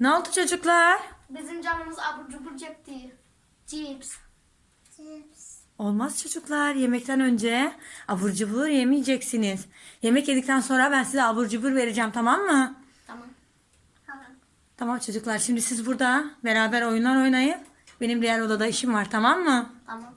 Ne oldu çocuklar? Bizim canımız abur cubur cepti. Cips. Cips. Olmaz çocuklar. Yemekten önce abur cubur yemeyeceksiniz. Yemek yedikten sonra ben size abur cubur vereceğim tamam mı? Tamam. Tamam. Tamam çocuklar şimdi siz burada beraber oyunlar oynayın. Benim diğer odada işim var tamam mı? Tamam.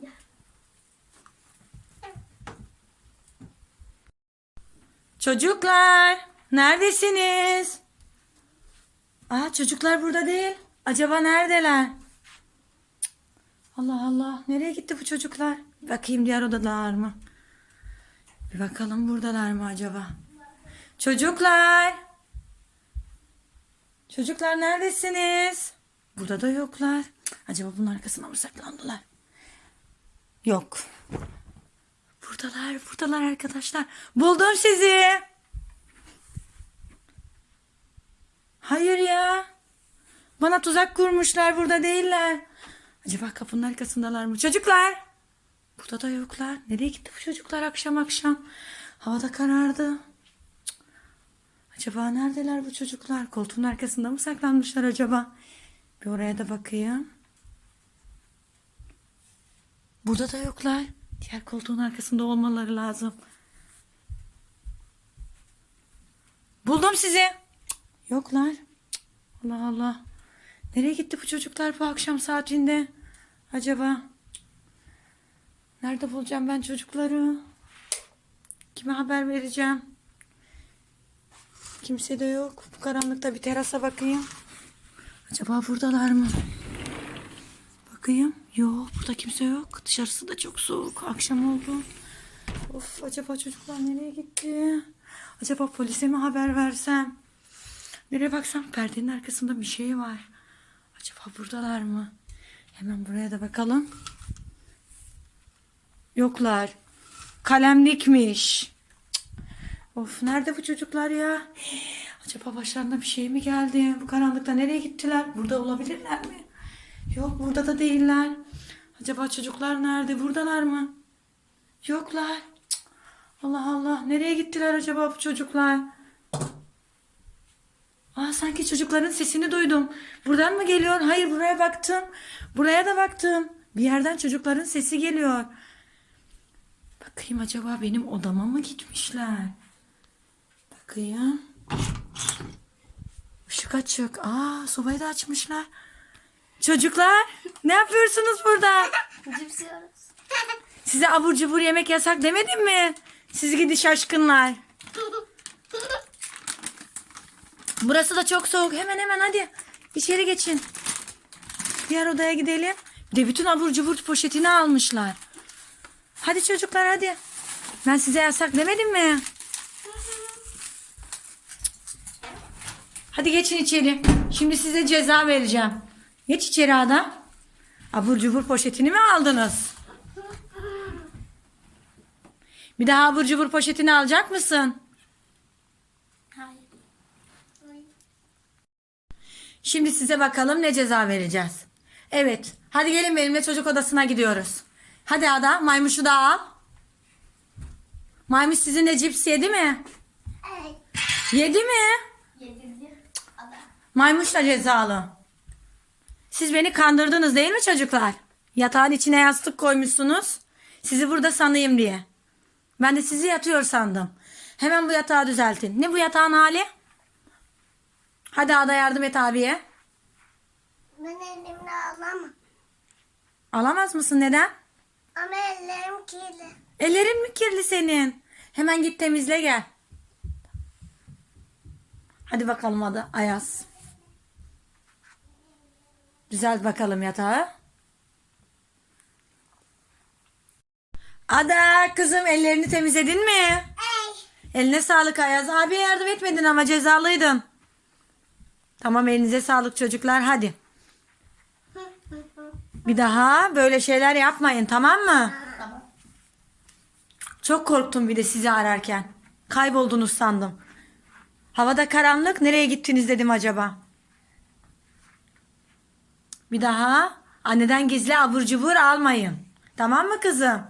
Gel. Çocuklar neredesiniz? Aa çocuklar burada değil. Acaba neredeler? Allah Allah nereye gitti bu çocuklar? Bakayım diğer odalar mı? Bir bakalım buradalar mı acaba? Çocuklar. Çocuklar neredesiniz? Burada da yoklar. Acaba bunun arkasına mı saklandılar? Yok. Buradalar, buradalar arkadaşlar. Buldum sizi. Hayır ya. Bana tuzak kurmuşlar burada değiller. Acaba kapının arkasındalar mı? Çocuklar. Burada da yoklar. Nereye gitti bu çocuklar akşam akşam? Havada karardı. Acaba neredeler bu çocuklar? Koltuğun arkasında mı saklanmışlar acaba? Bir oraya da bakayım. Burada da yoklar. Diğer koltuğun arkasında olmaları lazım. Buldum sizi. Yoklar. Allah Allah. Nereye gitti bu çocuklar bu akşam saatinde? Acaba? Nerede bulacağım ben çocukları? Kime haber vereceğim? Kimse de yok. Bu karanlıkta bir terasa bakayım. Acaba buradalar mı? Bakayım. Yok burada kimse yok. Dışarısı da çok soğuk. Akşam oldu. Of acaba çocuklar nereye gitti? Acaba polise mi haber versem? Nereye baksam perdenin arkasında bir şey var. Acaba buradalar mı? Hemen buraya da bakalım. Yoklar. Kalemlikmiş. Of nerede bu çocuklar ya? Acaba başlarına bir şey mi geldi? Bu karanlıkta nereye gittiler? Burada olabilirler mi? Yok burada da değiller. Acaba çocuklar nerede? Buradalar mı? Yoklar. Allah Allah. Nereye gittiler acaba bu çocuklar? Aa sanki çocukların sesini duydum. Buradan mı geliyor? Hayır buraya baktım. Buraya da baktım. Bir yerden çocukların sesi geliyor. Bakayım acaba benim odama mı gitmişler? Bakayım. Işık açık. Aa sobayı da açmışlar. Çocuklar ne yapıyorsunuz burada? Cips yiyoruz. Size abur cubur yemek yasak demedim mi? Siz gidi şaşkınlar. Burası da çok soğuk. Hemen hemen hadi. İçeri geçin. Diğer odaya gidelim. Bir de bütün abur cubur poşetini almışlar. Hadi çocuklar hadi. Ben size yasak demedim mi? Hadi geçin içeri. Şimdi size ceza vereceğim. Geç içeri adam. Abur cubur poşetini mi aldınız? Bir daha abur cubur poşetini alacak mısın? Hayır. Şimdi size bakalım ne ceza vereceğiz. Evet. Hadi gelin benimle çocuk odasına gidiyoruz. Hadi Ada maymuşu da al. Maymuş sizinle cips yedi mi? Evet. Yedi mi? Yedirdi. Maymuş da cezalı. Siz beni kandırdınız değil mi çocuklar? Yatağın içine yastık koymuşsunuz. Sizi burada sanayım diye. Ben de sizi yatıyor sandım. Hemen bu yatağı düzeltin. Ne bu yatağın hali? Hadi Ada yardım et abiye. Ben elimle alamam. Alamaz mısın neden? Ama ellerim kirli. Ellerin mi kirli senin? Hemen git temizle gel. Hadi bakalım Ada Ayaz. Düzelt bakalım yatağı. Ada kızım ellerini temizledin mi? Ey. Eline sağlık Ayaz. Abiye yardım etmedin ama cezalıydın. Tamam elinize sağlık çocuklar hadi. Bir daha böyle şeyler yapmayın tamam mı? Tamam. Çok korktum bir de sizi ararken. Kayboldunuz sandım. Havada karanlık nereye gittiniz dedim acaba. Bir daha anneden gizli abur cubur almayın. Tamam mı kızım?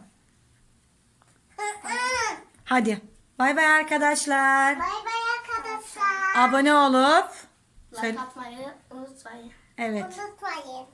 Hadi. Bay bay arkadaşlar. Bay bay arkadaşlar. Abone olup Like atmayı unutmayın. evet. Unutmayın.